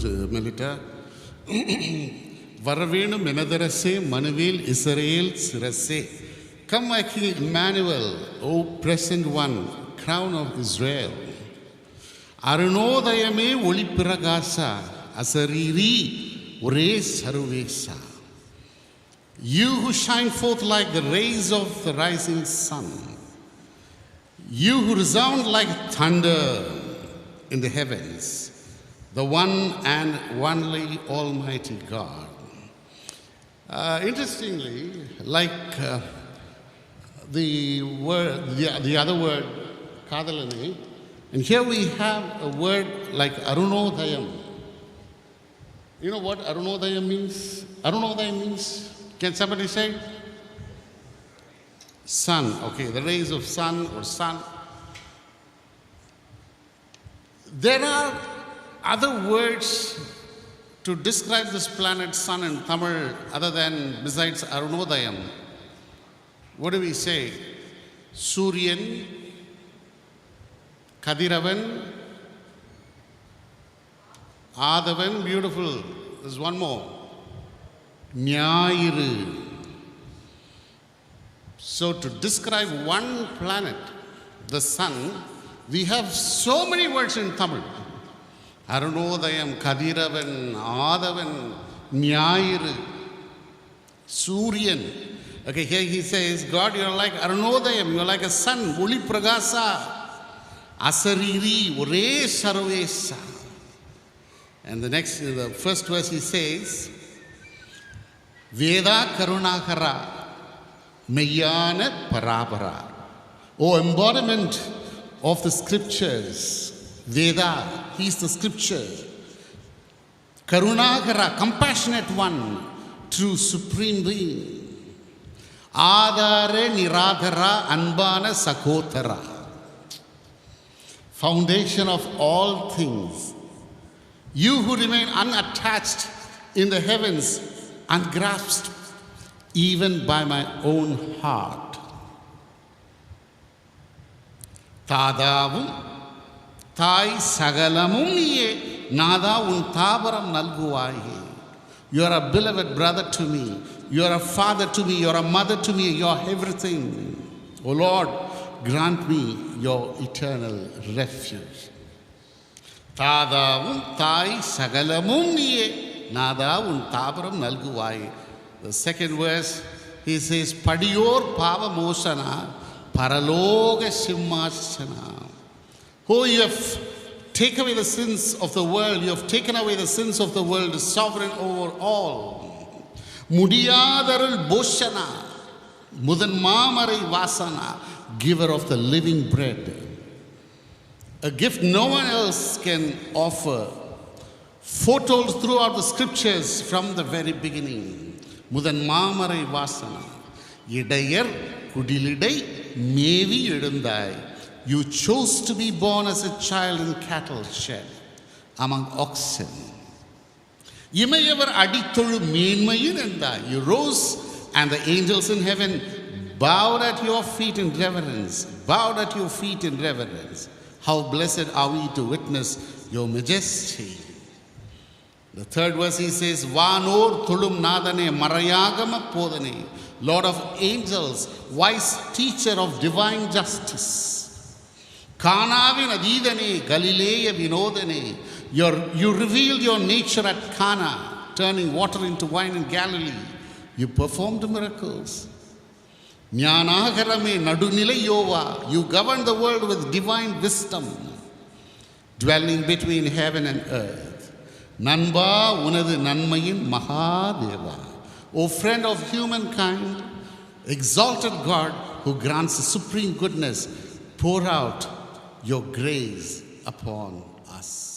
வந்துக்கிட்டா வரவேணும் எனதரசே மனுவேல் இசரேல் சிரசே கம் அக்கி இம்மானுவல் ஓ present one crown of Israel அருணோதயமே ஒளி பிரகாசா அசரீரி ஒரே சர்வேசா You who shine forth like the rays of the rising sun, you who resound like thunder in the heavens, the one and only Almighty God. Uh, interestingly, like uh, the word, the, the other word, kadalane, and here we have a word like arunodayam. You know what arunodayam means? Arunodayam means, can somebody say? Sun, okay, the rays of sun or sun. There are other words to describe this planet sun in Tamil other than besides Arunodayam. What do we say? Suryan, Kadiravan, Adavan, beautiful. There's one more. Nyayiru. So, to describe one planet, the sun, we have so many words in Tamil. Arunodayam, Kadiravan, Adavan, Nyayiru, Suryan. Okay, here he says, God, you're like Arunodayam, you're like a sun, Uli Pragasa, Asariri, Ure Sarvesa. And the next, the first verse he says, Veda Karunakara, Mayana Parabara. O embodiment of the scriptures, Veda, he is the scripture. Karunakara, compassionate one, true supreme being. ஆதார நிராதரா அன்பான சகோதரா foundation of all things you who remain unattached in the heavens ungrasped even by my own heart தாதாவும் தாய் சகலமும் நீயே நாதா உன் தாபரம் நல்குவாயே. Your a beloved brother to me your a father to me your a mother to me your every thing oh lord grant me your eternal refuge தாதாவும் தாய் சகலமும் நீயே நாதா உன் தாபரம் நல்குவாய். செகண்ட் வேர்ஸ் ஹி சேஸ் படியோர் பாவமோசனா பரலோக சிம்மாசனா. Oh, you have taken away the sins of the world. You have taken away the sins of the world, sovereign over all. முடியாதருள் போஷனா முதன் மாமரை Vasana giver of the living bread. A gift no one else can offer. Foretold throughout the scriptures from the very beginning. முதன் மாமரை வாசனா இடையர் குடிலிடை மேவி எழுந்தாய் You chose to be born as a child in cattle shed among oxen. இமையவர் அடித்தொழு மேன்மையில் இருந்தாய் You rose and the angels in heaven bowed at your feet in reverence, bowed at your feet in reverence. How blessed are we to witness your majesty. The third verse he says, Vanor tulum nadane marayagama podane, Lord of angels, wise teacher of divine justice. கானாவின் அதீதனே கலிலேய வினோதனே your, you revealed your nature at Cana, turning water into wine in Galilee. You performed miracles. ஞானாகரமே நடுநிலை யோவா you govern the world with divine wisdom dwelling between heaven and earth நண்பா உனது நன்மையின் Mahadeva O friend of humankind exalted God who grants supreme goodness pour out your grace upon us